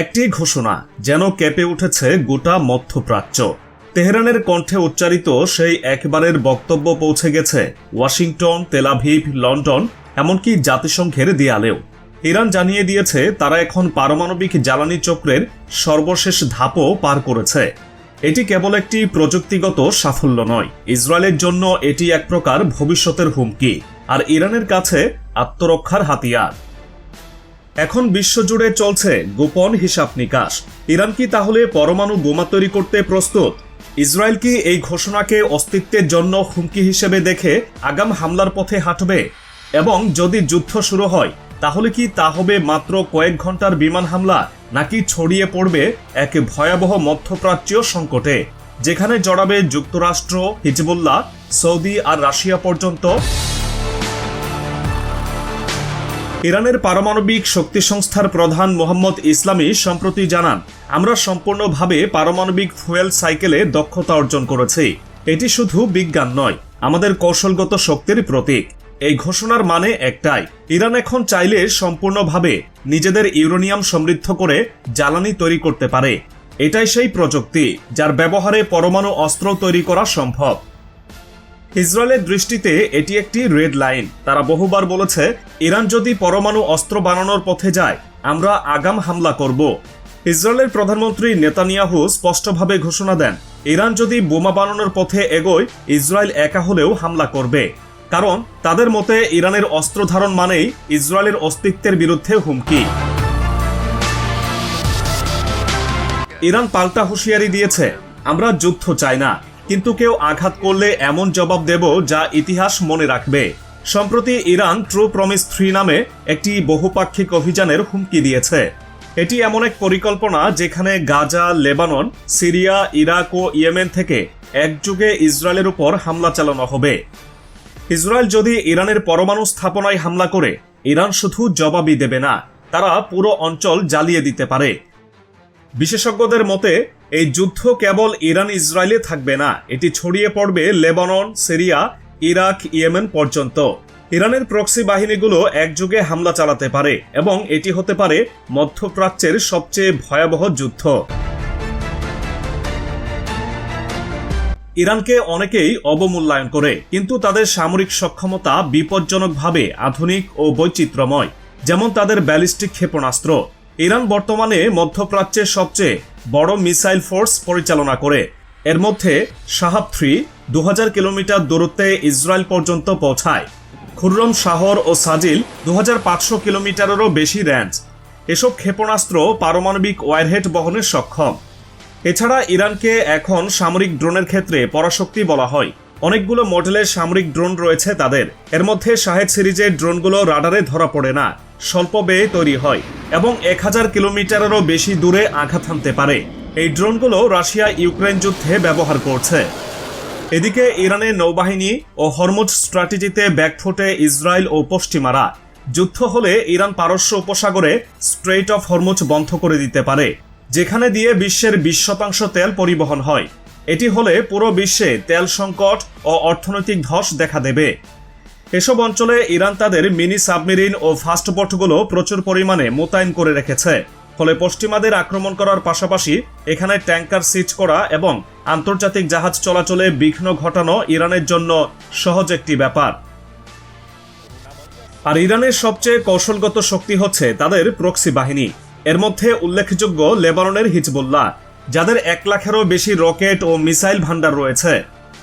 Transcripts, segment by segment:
একটি ঘোষণা যেন কেঁপে উঠেছে গোটা মধ্যপ্রাচ্য। তেহরানের কণ্ঠে উচ্চারিত সেই একবারের বক্তব্য পৌঁছে গেছে ওয়াশিংটন তেলাভিভ লন্ডন, এমনকি জাতিসংঘের দেয়ালেও। ইরান জানিয়ে দিয়েছে, তারা এখন পারমাণবিক জ্বালানি চক্রের সর্বশেষ ধাপও পার করেছে। এটি কেবল একটি প্রযুক্তিগত সাফল্য নয়, ইসরায়েলের জন্য এটি এক প্রকার ভবিষ্যতের হুমকি, আর ইরানের কাছে আত্মরক্ষার হাতিয়ার। এখন বিশ্বজুড়ে চলছে গোপন হিসাব নিকাশ। ইরান কি তাহলে পরমাণু বোমা তৈরি করতে প্রস্তুত? ইসরায়েল কি এই ঘোষণাকে অস্তিত্বের জন্য হুমকি হিসেবে দেখে আগাম হামলার পথে হাঁটবে? এবং যদি যুদ্ধ শুরু হয়, তাহলে কি তা হবে মাত্র কয়েক ঘণ্টার বিমান হামলা, নাকি ছড়িয়ে পড়বে এক ভয়াবহ মধ্যপ্রাচ্যীয় সংকটে, যেখানে জড়াবে যুক্তরাষ্ট্র, হিজবুল্লাহ, সৌদি আর রাশিয়া পর্যন্ত? ইরানের পারমাণবিক শক্তি সংস্থার প্রধান মোহাম্মদ ইসলামী সম্প্রতি জানান, আমরা সম্পূর্ণভাবে পারমাণবিক ফুয়েল সাইকেলে দক্ষতা অর্জন করেছি। এটি শুধু বিজ্ঞান নয়, আমাদের কৌশলগত শক্তির প্রতীক। এই ঘোষণার মানে একটাই, ইরান এখন চাইলে সম্পূর্ণভাবে নিজেদের ইউরেনিয়াম সমৃদ্ধ করে জ্বালানি তৈরি করতে পারে। এটাই সেই প্রযুক্তি, যার ব্যবহারে পরমাণু অস্ত্র তৈরি করা সম্ভব। ইসরায়েলের দৃষ্টিতে এটি একটি রেড লাইন। তারা বহুবার বলেছে, ইরান যদি পরমাণু অস্ত্র বানানোর পথে যায়, আমরা আগাম হামলা করব। ইসরায়েলের প্রধানমন্ত্রী নেতানিয়াহু স্পষ্টভাবে ঘোষণা দেন, ইরান যদি বোমা বানানোর পথে এগোয়, ইসরায়েল একা হলেও হামলা করবে। কারণ, তাদের মতে ইরানের অস্ত্র ধারণ মানেই ইসরায়েলের অস্তিত্বের বিরুদ্ধে হুমকি। ইরান পাল্টা হুঁশিয়ারি দিয়েছে, আমরা যুদ্ধ চাই না। কিন্তু কেউ আঘাত করলে এমন জবাব দেব যা ইতিহাস মনে রাখবে। সম্প্রতি ইরান ট্রু প্রমিস থ্রি নামে একটি বহুপাক্ষিক অভিযানের হুমকি দিয়েছে। এটি এমন এক পরিকল্পনা যেখানে গাজা, লেবানন, সিরিয়া, ইরাক ও ইয়েমেন থেকে একযুগে ইসরায়েলের উপর হামলা চালানো হবে। ইসরায়েল যদি ইরানের পরমাণু স্থাপনায় হামলা করে, ইরান শুধু জবাবই দেবে না, তারা পুরো অঞ্চল জ্বালিয়ে দিতে পারে। বিশেষজ্ঞদের মতে এই যুদ্ধ কেবল ইরান ইসরায়েলে থাকবে না, এটি ছড়িয়ে পড়বে লেবানন, সিরিয়া, ইরাক, ইয়েমেন পর্যন্ত। ইরানের প্রক্সি বাহিনীগুলো একযোগে হামলা চালাতে পারে এবং এটি হতে পারে মধ্যপ্রাচ্যের সবচেয়ে ভয়াবহ যুদ্ধ। ইরানকে অনেকেই অবমূল্যায়ন করে, কিন্তু তাদের সামরিক সক্ষমতা বিপজ্জনকভাবে আধুনিক ও বৈচিত্র্যময়, যেমন তাদের ব্যালিস্টিক ক্ষেপণাস্ত্র। ইরান বর্তমানে মধ্যপ্রাচ্যের সবচেয়ে বড় মিসাইল ফোর্স পরিচালনা করে। এর মধ্যে সাহাব থ্রি দু হাজার কিলোমিটার দূরত্বে ইসরায়েল পর্যন্ত পৌঁছায়। খুররম শাহর ও সাজিল দু হাজার পাঁচশো কিলোমিটারেরও বেশি রেঞ্জ এসব ক্ষেপণাস্ত্র পারমাণবিক ওয়ারহেড বহনে সক্ষম। এছাড়া ইরানকে এখন সামরিক ড্রোনের ক্ষেত্রে পরাশক্তি বলা হয়। অনেকগুলো মডেলের সামরিক ড্রোন রয়েছে তাদের। এর মধ্যে শাহেদ সিরিজের ড্রোনগুলো রাডারে ধরা পড়ে না, স্বল্প ব্যয়ে তৈরি হয়। এবং এক হাজার কিলোমিটারেরও বেশি দূরে আঘাত হানতে পারে। এই ড্রোনগুলো রাশিয়া ইউক্রেন যুদ্ধে ব্যবহার করছে। এদিকে ইরানের নৌবাহিনী ও হরমুজ স্ট্র্যাটেজিতে ব্যাকফুটে ইসরায়েল ও পশ্চিমারা। যুদ্ধ হলে ইরান পারস্য উপসাগরে স্ট্রেইট অফ হরমুজ বন্ধ করে দিতে পারে, যেখানে দিয়ে বিশ্বের বিশ শতাংশ তেল পরিবহন হয়। এটি হলে পুরো বিশ্বে তেল সংকট ও অর্থনৈতিক ধস দেখা দেবে। এসব অঞ্চলে ইরান তাদের মিনি সাবমেরিন ও ফাস্ট বোটগুলো প্রচুর পরিমাণে মোতায়েন করে রেখেছে। ফলে পশ্চিমাদের আক্রমণ করার পাশাপাশি এখানে ট্যাঙ্কার সিজ করা এবং আন্তর্জাতিক জাহাজ চলাচলে বিঘ্ন ঘটানো ইরানের জন্য সহজ একটি ব্যাপার। আর ইরানের সবচেয়ে কৌশলগত শক্তি হচ্ছে তাদের প্রক্সি বাহিনী। এর মধ্যে উল্লেখযোগ্য লেবাননের হিজবুল্লাহ, যাদের এক লাখেরও বেশি রকেট ও মিসাইল ভান্ডার রয়েছে।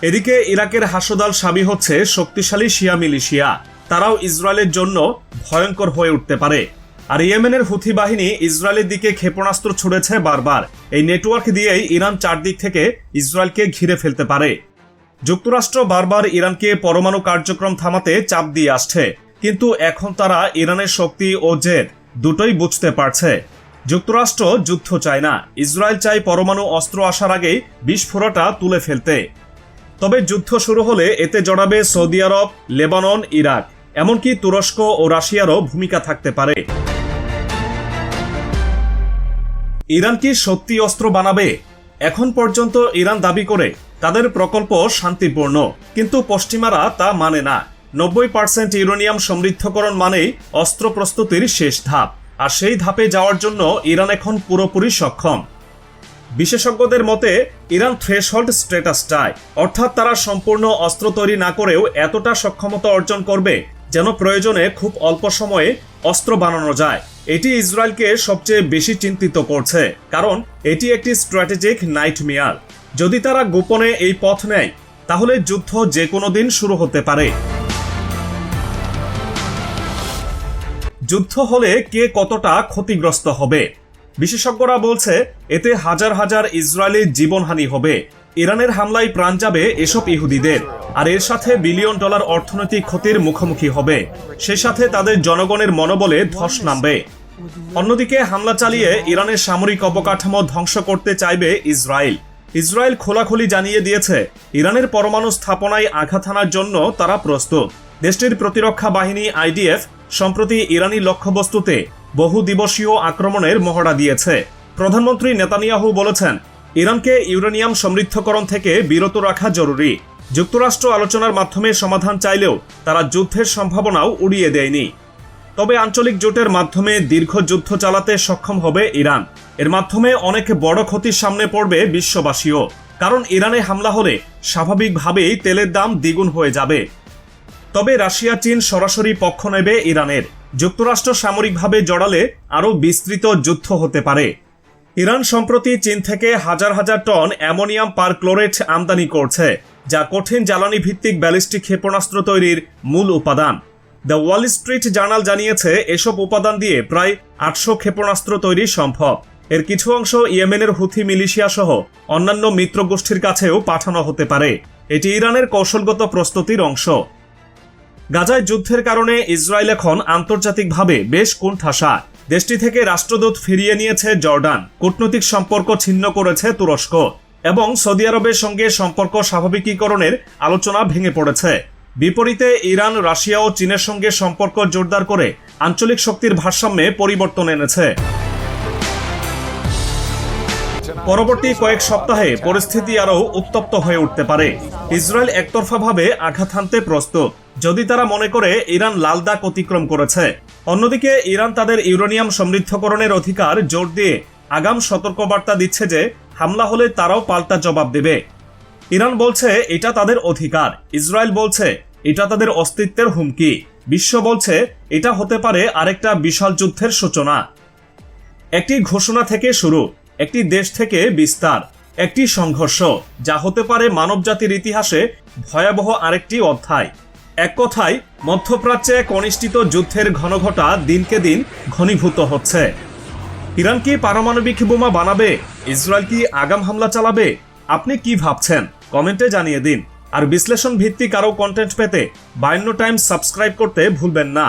এদিকে ইরাকের হাসদাল সাবি হচ্ছে শক্তিশালী শিয়া মিলিশিয়া। তারাও ইসরায়েলের জন্য ভয়ঙ্কর হয়ে উঠতে পারে। আর ইয়েমেনের হুথি বাহিনী ইসরায়েলের দিকে ক্ষেপণাস্ত্র ছুড়েছে বারবার। এই নেটওয়ার্ক দিয়েই ইরান চারদিক থেকে ইসরায়েলকে ঘিরে ফেলতে পারে। যুক্তরাষ্ট্র বারবার ইরানকে পরমাণু কার্যক্রম থামাতে চাপ দিয়ে আসছে। কিন্তু এখন তারা ইরানের শক্তি ও জেদ দুটোই বুঝতে পারছে। যুক্তরাষ্ট্র যুদ্ধ চায় না। ইসরায়েল চায় পরমাণু অস্ত্র আসার আগেই বিস্ফোরণটা তুলে ফেলতে। তবে যুদ্ধ শুরু হলে এতে জড়াবে সৌদি আরব, লেবানন, ইরাক। এমনকি তুরস্ক ও রাশিয়ারও ভূমিকা থাকতে পারে। ইরান কি সত্যি অস্ত্র বানাবে? এখন পর্যন্ত ইরান দাবি করে তাদের প্রকল্প শান্তিপূর্ণ। কিন্তু পশ্চিমারা তা মানে না। নব্বই পার্সেন্ট ইউরেনিয়াম সমৃদ্ধকরণ মানেই অস্ত্র প্রস্তুতির শেষ ধাপ। আর সেই ধাপে যাওয়ার জন্য ইরান এখন পুরোপুরি সক্ষম। বিশেষজ্ঞদের মতে, ইরান থ্রেশহোল্ড স্ট্যাটাস চায়। অর্থাৎ তারা সম্পূর্ণ অস্ত্র তৈরি না করেও এতটা সক্ষমতা অর্জন করবে, যেন প্রয়োজনে খুব অল্প সময়ে অস্ত্র বানানো যায়। এটি ইসরায়েলকে সবচেয়ে বেশি চিন্তিত করছে, কারণ এটি একটি স্ট্র্যাটেজিক নাইটমেয়ার যদি তারা গোপনে এই পথ নেয়, তাহলে যুদ্ধ যে কোনো দিন শুরু হতে পারে। যুদ্ধ হলে কে কতটা ক্ষতিগ্রস্ত হবে? বিশেষজ্ঞরা বলছে, এতে হাজার হাজার ইসরায়েলি জীবনহানি হবে। ইরানের হামলায় প্রাণ যাবে এসব ইহুদিদের। আর এর সাথে বিলিয়ন ডলার অর্থনৈতিক ক্ষতির মুখোমুখি হবে। সে সাথে তাদের জনগণের মনোবলে ধস নামবে। অন্যদিকে হামলা চালিয়ে ইরানের সামরিক অবকাঠামো ধ্বংস করতে চাইবে ইসরায়েল। ইসরায়েল খোলাখুলি জানিয়ে দিয়েছে, ইরানের পরমাণু স্থাপনায় আঘাত হানার জন্য তারা প্রস্তুত। দেশটির প্রতিরক্ষা বাহিনী আইডিএফ, সম্প্রতি ইরানি লক্ষ্যবস্তুতে বহু দিবসীয় আক্রমণের মহড়া দিয়েছে। প্রধানমন্ত্রী নেতানিয়াহু বলেছেন, ইরানকে ইউরেনিয়াম সমৃদ্ধকরণ থেকে বিরত রাখা জরুরি। যুক্তরাষ্ট্র আলোচনার মাধ্যমে সমাধান চাইলেও তারা যুদ্ধের সম্ভাবনাও উড়িয়ে দেয়নি। তবে আঞ্চলিক জোটের মাধ্যমে দীর্ঘ যুদ্ধ চালাতে সক্ষম হবে ইরান। এর মাধ্যমে অনেক বড় ক্ষতির সামনে পড়বে বিশ্ববাসীও। কারণ ইরানে হামলা হলে স্বাভাবিকভাবেই তেলের দাম দ্বিগুণ হয়ে যাবে। তবে রাশিয়া চীন সরাসরি পক্ষ নেবে ইরানের। যুক্তরাষ্ট্র সামরিকভাবে জড়ালে আরও বিস্তৃত যুদ্ধ হতে পারে। ইরান সম্প্রতি চীন থেকে হাজার হাজার টন অ্যামোনিয়াম পারক্লোরেট আমদানি করছে, যা কঠিন জ্বালানি ভিত্তিক ব্যালিস্টিক ক্ষেপণাস্ত্র তৈরির মূল উপাদান। দ্য ওয়াল স্ট্রিট জার্নাল জানিয়েছে, এসব উপাদান দিয়ে প্রায় আটশো ক্ষেপণাস্ত্র তৈরি সম্ভব। এর কিছু অংশ ইয়েমেনের হুথি মিলিশিয়া সহ অন্যান্য মিত্রগোষ্ঠীর কাছেও পাঠানো হতে পারে। এটি ইরানের কৌশলগত প্রস্তুতির অংশ। গাজায় যুদ্ধের কারণে ইসরায়েল এখন আন্তর্জাতিকভাবে বেশ কোণঠাসা দেশটি থেকে রাষ্ট্রদূত ফিরিয়ে নিয়েছে জর্ডান। কূটনৈতিক সম্পর্ক ছিন্ন করেছে তুরস্ক এবং সৌদি আরবের সঙ্গে সম্পর্ক স্বাভাবিকীকরণের আলোচনা ভেঙে পড়েছে। বিপরীতে ইরান, রাশিয়া ও চীনের সঙ্গে সম্পর্ক জোরদার করে আঞ্চলিক শক্তির ভারসাম্যে পরিবর্তন এনেছে। পরবর্তী কয়েক সপ্তাহে পরিস্থিতি আরও উত্তপ্ত হয়ে উঠতে পারে। ইসরায়েল একতরফাভাবে আঘাত হানতে প্রস্তুত। যদি তারা মনে করে ইরান লাল দাগ অতিক্রম করেছে। অন্যদিকে ইরান তাদের ইউরেনিয়াম সমৃদ্ধকরণের অধিকার জোর দিয়ে আগাম সতর্কবার্তা দিচ্ছে যে হামলা হলে তারাও পাল্টা জবাব দেবে। ইরান বলছে, এটা তাদের অধিকার। ইসরায়েল বলছে, এটা তাদের অস্তিত্বের হুমকি। বিশ্ব বলছে, এটা হতে পারে আরেকটা বিশাল যুদ্ধের সূচনা। একটি ঘোষণা থেকে শুরু, একটি দেশ থেকে বিস্তার, একটি সংঘর্ষ, যা হতে পারে মানবজাতির ইতিহাসে ভয়াবহ আরেকটি অধ্যায়। এক কথায়, মধ্যপ্রাচ্যে কনিষ্ঠিত যুদ্ধের ঘনঘটা দিনকে দিন ঘনীভূত হচ্ছে। ইরান কি পারমাণবিক বোমা বানাবে? ইসরায়েল কি আগাম হামলা চালাবে? আপনি কি ভাবছেন? কমেন্টে জানিয়ে দিন। আর বিশ্লেষণ ভিত্তিক আরও কন্টেন্ট পেতে বাইন্য টাইম সাবস্ক্রাইব করতে ভুলবেন না।